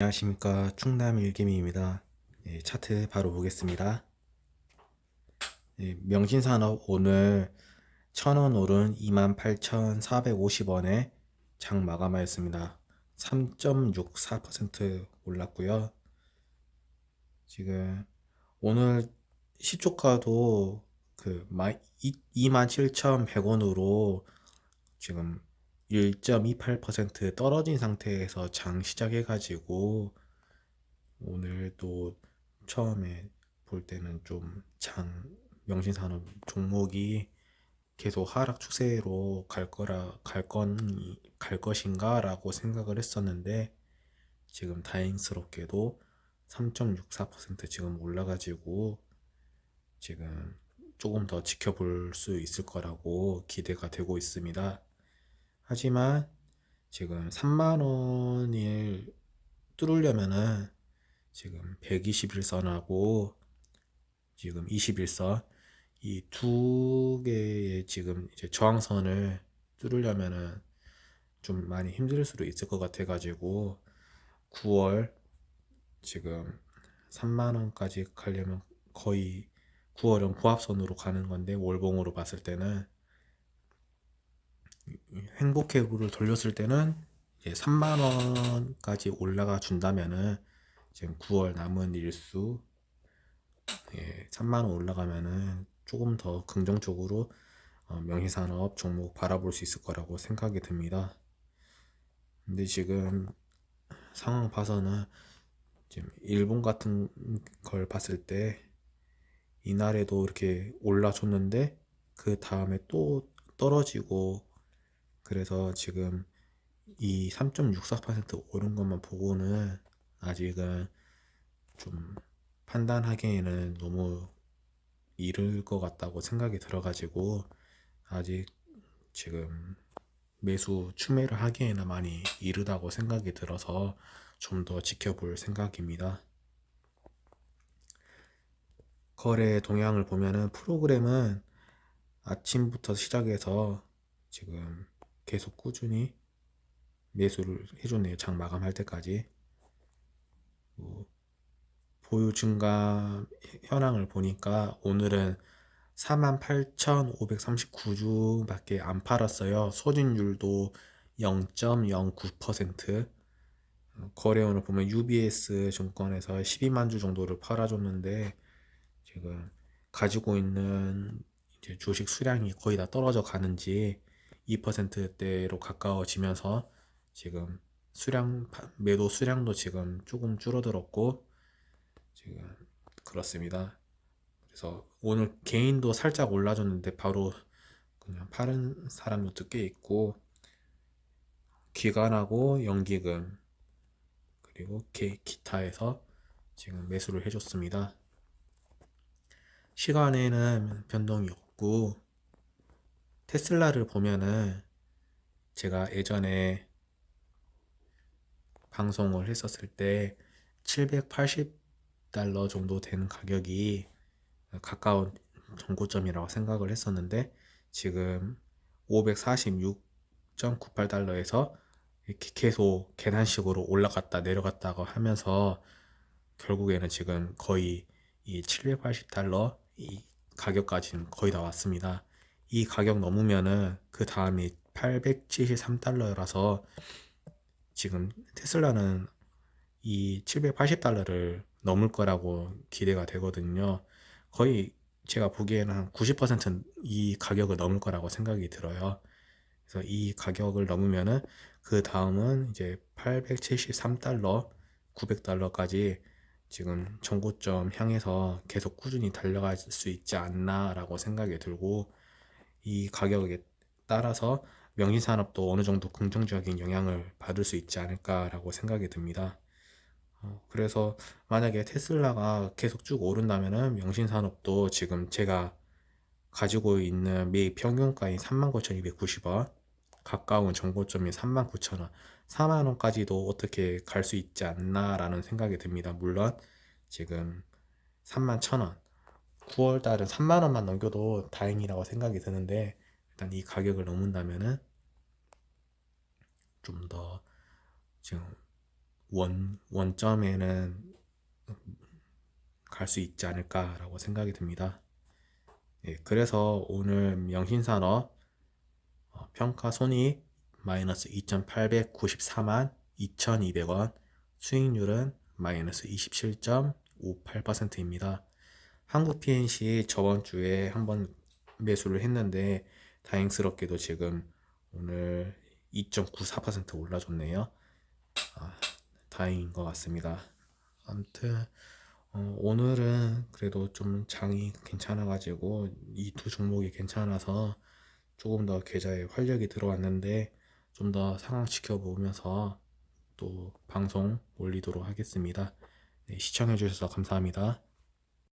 안녕하십니까 충남 일개미입니다. 예, 차트 바로 보겠습니다. 예, 명신산업 오늘 1000원 오른 28,450원에 장 마감하였습니다. 3.64% 올랐고요. 지금 오늘 시초가도 그 27,100원으로 지금 1.28% 떨어진 상태에서 장 시작해가지고 오늘 또 처음에 볼 때는 좀장 명신산업 종목이 계속 하락 추세로 갈 거라 갈건갈 것인가라고 생각을 했었는데 지금 다행스럽게도 3.64% 지금 올라가지고 지금 조금 더 지켜볼 수 있을 거라고 기대가 되고 있습니다. 하지만 지금 3만 원을 뚫으려면은 지금 121선하고 지금 21선 이 두 개의 지금 이제 저항선을 뚫으려면은 좀 많이 힘들 수도 있을 것 같아 가지고 9월 지금 3만 원까지 가려면 거의 9월은 보합선으로 가는 건데 월봉으로 봤을 때는 행복회로를 돌렸을 때는 이제 3만 원까지 올라가 준다면은 지금 9월 남은 일수 예, 3만 원 올라가면은 조금 더 긍정적으로 어, 명의산업 종목 바라볼 수 있을 거라고 생각이 듭니다. 근데 지금 상황 봐서는 지금 일본 같은 걸 봤을 때 이날에도 이렇게 올라줬는데 그 다음에 또 떨어지고 그래서 지금 이 3.64% 오른 것만 보고는 아직은 좀 판단하기에는 너무 이를 것 같다고 생각이 들어가지고 아직 지금 매수 추매를 하기에는 많이 이르다고 생각이 들어서 좀 더 지켜볼 생각입니다. 거래 동향을 보면은 프로그램은 아침부터 시작해서 지금 계속 꾸준히 매수를 해줬네요. 장 마감할 때까지. 뭐 보유 증가 현황을 보니까 오늘은 48,539주밖에 안 팔았어요. 소진율도 0.09%. 거래원을 보면 UBS 증권에서 12만 주 정도를 팔아줬는데 지금 가지고 있는 주식 수량이 거의 다 떨어져 가는지 2%대로 가까워지면서 지금 수량 매도 수량도 지금 조금 줄어들었고 지금 그렇습니다. 그래서 오늘 개인도 살짝 올라졌는데 바로 그냥 파는 사람도 꽤 있고 기관하고 연기금 그리고 기타에서 지금 매수를 해줬습니다. 시간에는 변동이 없고 테슬라를 보면은 제가 예전에 방송을 했었을 때 780달러 정도 되는 가격이 가까운 정고점이라고 생각을 했었는데 지금 546.98달러에서 이렇게 계속 계단식으로 올라갔다 내려갔다고 하면서 결국에는 지금 거의 이 780달러 이 가격까지는 거의 다 왔습니다. 이 가격 넘으면은 그 다음이 873달러라서 지금 테슬라는 이 780달러를 넘을 거라고 기대가 되거든요. 거의 제가 보기에는 한 90%는 이 가격을 넘을 거라고 생각이 들어요. 그래서 이 가격을 넘으면은 그 다음은 이제 873달러, 900달러까지 지금 정고점 향해서 계속 꾸준히 달려갈 수 있지 않나라고 생각이 들고 이 가격에 따라서 명신산업도 어느 정도 긍정적인 영향을 받을 수 있지 않을까라고 생각이 듭니다. 어, 그래서 만약에 테슬라가 계속 쭉 오른다면은 명신산업도 지금 제가 가지고 있는 매입 평균가인 39,290원, 가까운 정보점이 39,000원, 4만원까지도 어떻게 갈 수 있지 않나라는 생각이 듭니다. 물론 지금 31,000원, 9월 달은 3만 원만 넘겨도 다행이라고 생각이 드는데 일단 이 가격을 넘는다면은 좀 더 지금 원, 원점에는 갈 수 있지 않을까라고 생각이 듭니다. 예, 그래서 오늘 명신산업 어, 평가 손익 마이너스 2,894만 2,200원, 수익률은 마이너스 27.58%입니다. 한국 PNC 저번 주에 한번 매수를 했는데 다행스럽게도 지금 오늘 2.94% 올라줬네요. 아, 다행인 것 같습니다. 아무튼 어, 오늘은 그래도 좀 장이 괜찮아가지고 이 두 종목이 괜찮아서 조금 더 계좌에 활력이 들어왔는데 좀 더 상황 지켜보면서 또 방송 올리도록 하겠습니다. 네, 시청해주셔서 감사합니다.